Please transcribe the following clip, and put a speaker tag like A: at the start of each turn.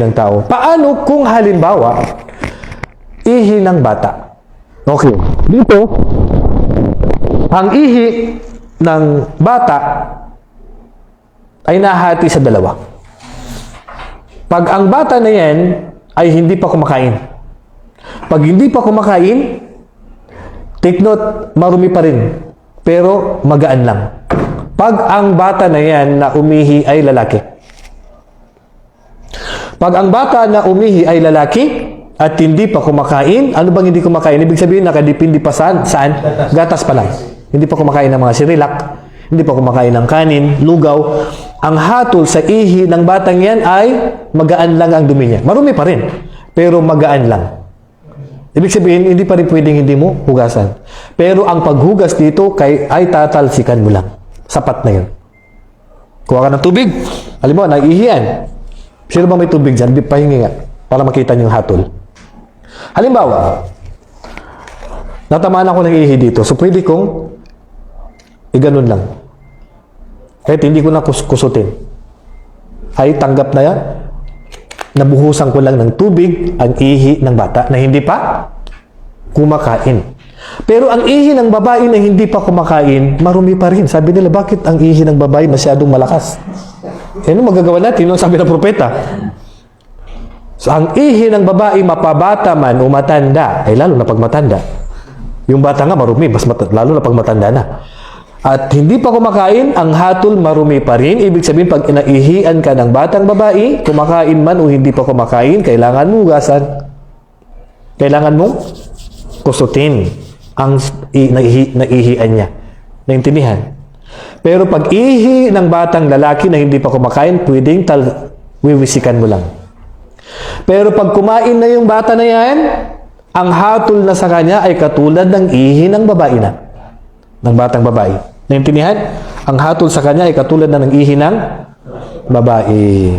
A: ng tao. Paano kung halimbawa, ihi ng bata? Okay. Dito, ang ihi ng bata ay nahati sa dalawa. Pag ang bata na yan ay hindi pa kumakain. Pag hindi pa kumakain, take note, marumi pa rin. Pero magaan lang. Pag ang bata na yan na umihi ay lalaki. Pag ang bata na umihi ay lalaki at hindi pa kumakain, ano bang hindi kumakain? Ibig sabihin nakadipindi pa saan? Saan? Gatas pa lang. Hindi pa kumakain ng mga sirilak, hindi pa kumakain ng kanin, lugaw. Ang hatol sa ihi ng batang yan ay magaan lang ang dumi niya. Marumi pa rin, pero magaan lang. Ibig sabihin, hindi pa rin pwedeng hindi mo hugasan. Pero ang paghugas dito kay, ay tatalsikan mo lang. Sapat na yun. Kuha ka ng tubig. Alam mo, naihiyan. Sino ba may tubig dyan? Pahingi nga. Para makita niyo yung hatol. Halimbawa, natamaan ako ng ihi dito. So, pwede kong iganon lang. Kahit hindi ko na kus- kusutin. Ay, tanggap na yan. Nabuhusan ko lang ng tubig ang ihi ng bata na hindi pa kumakain. Pero ang ihi ng babae na hindi pa kumakain, marumi pa rin. Sabi nila, bakit ang ihi ng babae masyadong malakas? Eh, ano magagawa natin? Yun ang sabi ng propeta. So, ang ihi ng babae, mapabata man o matanda, ay lalo na pag matanda. Yung bata nga marumi, mas mat- lalo na pag matanda na. At hindi pa kumakain, ang hatol marumi pa rin. Ibig sabihin, pag inaihian ka ng batang babae, kumakain man o hindi pa kumakain, kailangan mo hugasan. Kailangan mo kusutin ang naihian niya. Naintindihan? Pero pag ihi ng batang lalaki na hindi pa kumakain, pwedeng tal wiwisikan mo lang. Pero pag kumain na yung bata na yan, ang hatol na sa kanya ay katulad ng ihi ng babae na. Ng batang babae. Naintindihan? Ang hatol sa kanya ay katulad na ng ihi ng babae.